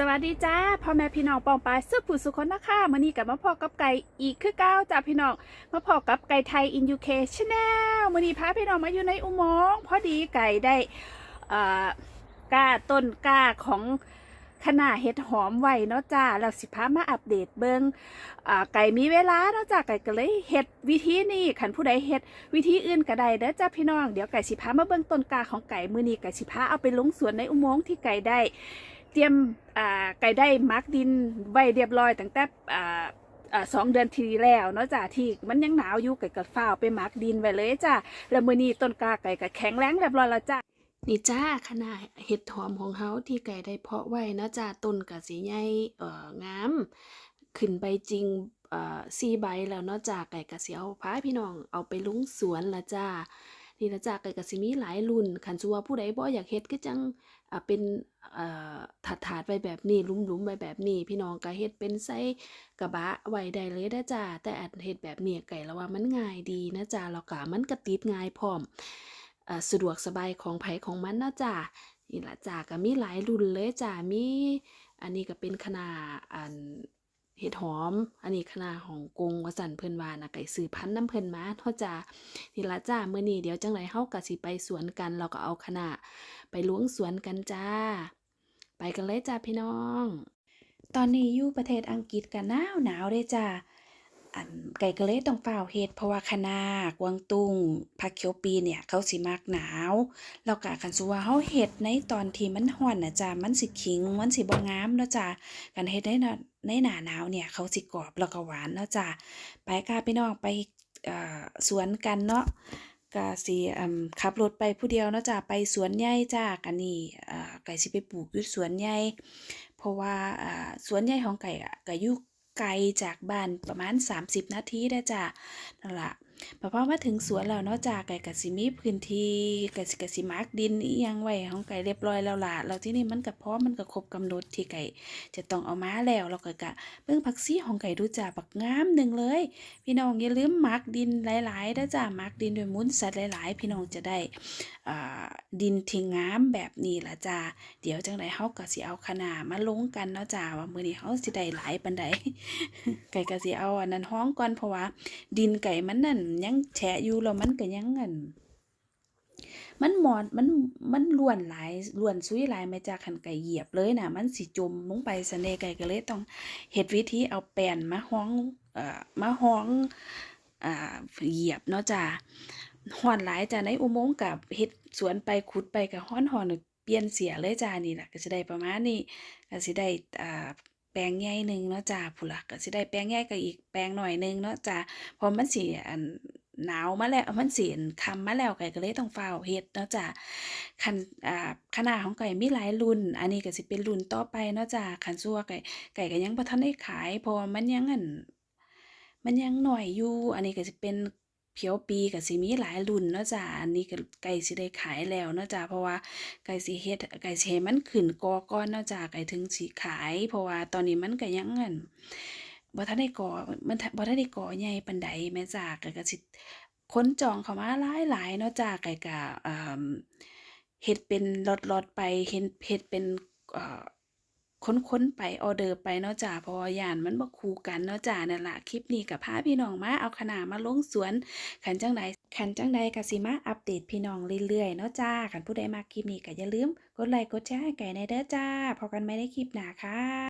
สวัสดีจ้าพ่อแม่พี่น้องปองปายสุขผู้สุขคนนะคะมื่อนี้กับมาพอกับไก่อีกคือเก้าจ้าพี่น้องมาพอกับไก่ไทยอินยูเคชแนลมื่อนี้พาพี่น้องมาอยู่ในอุโมงค์พอดีไก่ได้กล้าต้นกล้าของขนาเห็ดหอมไว้เนาะจ้าแล้วสิพามาอัปเดตเบิงอ่าไก่มีเวลาเนาะจ้าไก่ก็เลยเห็ดวิธีนี้ขันผู้ใดเห็ดวิธีอื่นก็ได้เด้อจ้าพี่น้องเดี๋ยวไก่สิพามาเบิงต้นก้าของไก่มือนี้ไก่สิพาเอาไปลงสวนในอุโมงค์ที่ไก่ได้ เตรียมไก่ได้มักดินไว้เรียบร้อยตั้งแต่สองเดือนที่แล้วเนาะจ้ะที่มันยังหนาวอยู่ไก่ก็ฝ้าไปมักดินไว้เลยจ้ะแล้วมือนี้ต้นกาไก่ก็แข็งแรงเรียบร้อยแล้วจ้ะนี่จ้าขนาดเห็ดหอมของเฮาที่ไก่ได้เพาะไว้เนาะจ้ะต้นก็สิใหญ่เอ่องามขึ้นใบจริงเอ่อสี่ใบแล้วเนาะจ้ะไก่ก็สิเอาพาพี่น้องเอาไปลุงสวนละจ้า นี่ละจ้าไก่ก็สิมีหลายรุ่นคันสัวผู้ใดบ่อยากเฮ็ดก็จังเป็นถาดถาดไว้แบบนี้หลุมๆไว้แบบนี้ พี่น้องก็เฮ็ดเป็นไส้กระบะไว้ได้เลยนะจ้าแต่อันเฮ็ดแบบนี้ไก่ละว่ามันง่ายดีนะจ้าแล้วก็มันก็ติดง่ายพร้อมสะดวกสบายของไผของมันนะจ้านี่ละจ้าก็มีหลายรุ่นเลยจ้ามีอันนี้ก็เป็นคณะอัน เห็ดหอม อันนี้คณะของกงวสันเพิ่นวานะไก่สื่อพันธุ์น้ำเพิ่นมาเนาจ้านี่ละจ้าเมื่อนี้เดี๋ยวจังไรเฮากะสิไปสวนกัน เราก็เอาคณะไปล้วงสวนกันจ้า ไปกันเลยจ้าพี่น้อง ตอนนี้อยู่ประเทศอังกฤษกันหนาวหนาวเลยจ้า อันไก่ก็เลยต้องเฝ้าเฮ็ดเพราะว่าคณะกวางตุ้งผักเขียวปีเนี่ยเขาสิมักหนาว แล้วก็คันสุว่าเฮาเฮ็ดในตอนที่มันร้อนนะจ้ามันสิขิงมันสิบ่งามเนาะจ้ากันเฮ็ดในนในหน้าหนาวเนี่ยเขาสิกรอบแล้วก็หวานเนาะจ้าไปค่ะพี่น้องไปสวนกันเนาะก็สิอืมขับรถไปผู้เดียวเนาะจ้ะไปสวนใหญ่จ้ากันนี่ไก่สิไปปลูกอยู่สวนใหญ่เพราะว่าสวนใหญ่ของไก่อะก็อยู่ ไกลจากบ้านประมาณ 30 นาทีเด้จ้ะนั่นละพอพอมาถึงสวนแล้วเนาะจ้าไก่ก็สิมีพื้นที่ไก่สิก็สิมาร์กดินอียังไว้ของไก่เรียบร้อยแล้วล่ะแล้วที่นี่มันก็พร้อมมันก็ครบกำหนดที่ไก่จะต้องเอามาแล้วแล้วก็กะเบิ่งผักซี่ของไก่ดูจ้าบักงามหนึ่งเลย พี่น้องอย่าลืมหมักดินหลายๆนะจ้าหมักดินด้วยมูลสัตว์หลาย ๆ พี่น้องจะได้อ่าดินที่งามแบบนี้ล่ะจ้าเดี๋ยวจังไดเฮาก็สิเอาขนามาลงกันเนาะจ้าว่ามื้อนี้เฮาสิได้หลายปานใดไก่ก็สิเอาอันนั้นฮ้องก่อนเพราะว่า ดินไก่มันนั่นยังแฉะอยู่แล้วมันก็ยังอันมันหมอนมันมันล้วนหลายล้วนซุยหลายม่จ้าคันไก่เหยียบเลยน่ะมันสิจมลงไปซะแน่ไก่ก็เลยต้องเฮ็ดวิธีเอาแป้นมาฮ้องเอ่อมาฮ้องอ่าเหยียบเนาะจ้าฮ้อนหลายจ้าในอุโมงค์กับเฮ็ดสวนไปขุดไปก็ฮ้อนๆเปลี่ยนเสียเลยจ้านี่แหละก็สิได้ประมาณนี้ก็สิได้อ่า แปลงใหญ่หนึ่งเนาะจ้าพุ่นล่ะก็สิได้แปลงใหญ่ก็อีกแปลงหน่อยหนึงเนาะจ้าเพราะมันสิอันหนาวมาแล้วมันสิอั่นคำมาแล้วไก่ก็เลยต้องฟ้าวเฮ็ดเนาะจ้าคันอ่าคณะของไก่มีหลายรุ่น อันนี้ก็สิเป็นรุ่นต่อไปเนาะจ้าคันซั่วไก่ไก่ก็ยังบ่ทันได้ขายเพราะมันยังอันมันยังหน่อยอยู่ อันนี้ก็สิเป็น เพียวปีก็สิมีหลายรุ่นเนาะจ้ะอันนี้ก็ใกล้สิได้ขายแล้วเนาะจ้ะเพราะว่าใกล้สิเฮ็ดใกล้สิให้มันขึ้นกอก่อนเนาะจ้ะใกล้ถึงสิขาย เพราะว่าตอนนี้มันก็ยังอั่นบ่ทันได้ก่อมันบ่ทันได้ก่อใหญ่ปานใดแม่จ้ะก็ก็สิค้นจองเข้ามาหลายๆเนาะจ้ะไก่ก็อ่าเฮ็ดเป็นล็อตๆไปเฮ็ดเฮ็ดเป็นเอ่อ ค้นๆไปออเดอร์ไปเนาะจ้าพอยานมันบ่คู่กันเนาะจ้านั่นล่ะคลิปนี้ก็พาพี่น้องมาเอาขนามาลงสวนขันจังใดขันจังใดก็สิมาอัปเดตพี่น้องเรื่อยๆเนาะจ้าขันผู้ใดมาคลิปนี้ก็อย่าลืมกดไลค์กดแชร์ให้ไก่ในเด้อจ้าพอกันไม่ได้คลิปหนาค่ะ